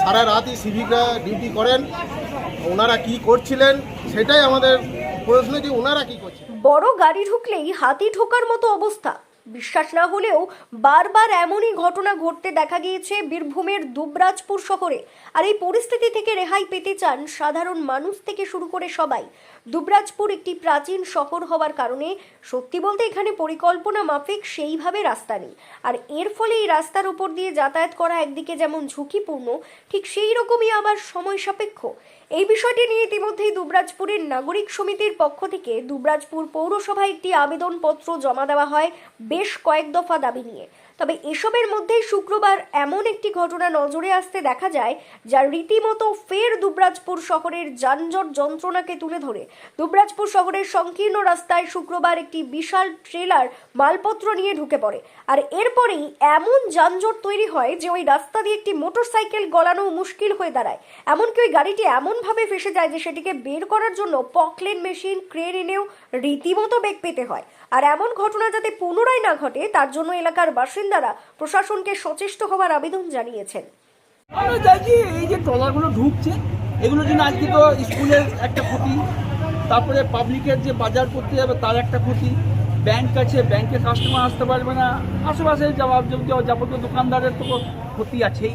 সারা রাতই সিভিকরা duty করেন। ওনারা কি করছিলেন সেটাই আমাদের প্রশ্ন যে ওনারা কি করছেন বড় গাড়ি ঢুকলেই হাতি ঢোকার মতো অবস্থা। বিশ্বাস না হলেও বারবার এমনই ঘটনা ঘটতে দেখা গিয়েছে বীরভূমের দুবরাজপুর শহরে। আর এই পরিস্থিতি থেকে রেহাই পেতে চান সাধারণ মানুষ থেকে শুরু করে সবাই। দুবরাজপুর একটি প্রাচীন শহর হওয়ার কারণে সত্যি বলতে এখানে পরিকল্পনা মাফিক সেইভাবে রাস্তা নেই। আর এর ফলে এই রাস্তার উপর দিয়ে যাতায়াত করা একদিকে যেমন ঝুঁকিপূর্ণ, ঠিক সেই রকমই আবার সময় সাপেক্ষ। এই বিষয়টি নিয়ে ইতিমধ্যেই দুবরাজপুরের নাগরিক সমিতির পক্ষ থেকে দুবরাজপুর পৌরসভায় একটি আবেদনপত্র জমা দেওয়া হয় বেশ কয়েক দফা দাবি নিয়ে। তবে এসবের মধ্যেই শুক্রবার এমন একটি ঘটনা নজরে আসতে দেখা যায়, যা রীতিমতো ফের দুবরাজপুর শহরের যানজট যন্ত্রণাকে তুলে ধরে। দুবরাজপুর শহরের সংকীর্ণ রাস্তায় শুক্রবার একটি বিশাল ট্রেলার মালপত্র নিয়ে ঢুকে পড়ে। আর এরপরেই এমন যানজট তৈরি হয় যে ওই রাস্তা দিয়ে একটি মোটরসাইকেল গলানো মুশকিল হয়ে দাঁড়ায়। এমনকি ওই গাড়িটি এমনভাবে ফেসে যায় যে সেটিকে বের করার জন্য পকলেন মেশিন, ক্রেন এনেও রীতিমতো বেগ পেতে হয়। আর এমন ঘটনা যাতে পুনরায় না ঘটে, তার জন্য এলাকার বাসিন্দারা প্রশাসনকে সচেষ্ট হবার আবেদন জানিয়েছেন। আমরা চাইছি এই যে ট্রলারগুলো ঢুকছে, এগুলোর জন্য আজকে তো স্কুলের একটা ক্ষতি, তারপরে পাবলিকের যে বাজার করতে যাবে তার একটা ক্ষতি ব্যাংক আছে ব্যাংকে কাস্টমার আসতে পারবে না আশেপাশে যাবতীয় যাবতীয় দোকানদারের তো ক্ষতি আছেই।